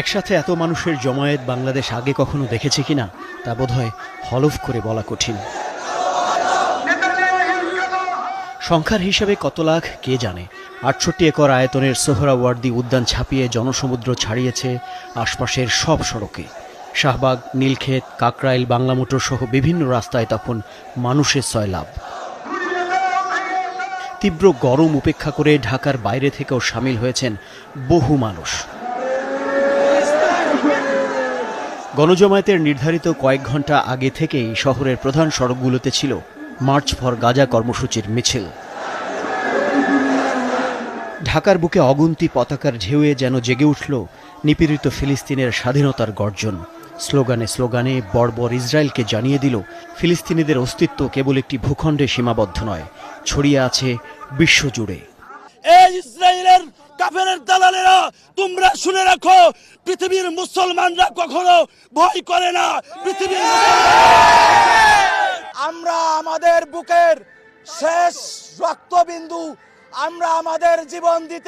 একসাথে এত মানুষের জমায়েত বাংলাদেশ আগে কখনো দেখেছে কিনা, তা বোধহয় হলফ করে বলা কঠিন। সংখ্যার হিসাবে কত লাখ, কে জানে? আটষট্টি একর আয়তনের সোহরাওয়ার্দী উদ্যান ছাপিয়ে জনসমুদ্র ছাড়িয়েছে আশপাশের সব সড়কে। শাহবাগ, নীলক্ষেত, কাকরাইল বাংলা মোটর সহ বিভিন্ন রাস্তায় তখন মানুষের সয়লাভ তীব্র গরম উপেক্ষা করে ঢাকার বাইরে থেকেও সামিল হয়েছেন বহু মানুষ। গণজমায়েতের নির্ধারিত কয়েক ঘণ্টা আগে থেকেই শহরের প্রধান সড়কগুলোতে ছিল মার্চ ফর গাজা কর্মসূচির মিছিল। ঢাকার বুকে অগুন্তি পতাকার ঢেউয়ে যেন জেগে উঠল নিপীড়িত ফিলিস্তিনের স্বাধীনতার গর্জন। স্লোগানে স্লোগানে বর্বর ইসরায়েলকে জানিয়ে দিল, ফিলিস্তিনিদের অস্তিত্ব কেবল একটি ভূখণ্ডে সীমাবদ্ধ নয়, ছড়িয়ে আছে বিশ্বজুড়ে। এই ইসরায়েলের কাফেরের দালালেরা, তোমরা শুনে রাখো পৃথিবীর মুসলমানরা কখনো ভয় করে না। পৃথিবীর আমরা আমাদের বুকের শেষ রক্তবিন্দু, আমরা আমাদের জীবন দিতে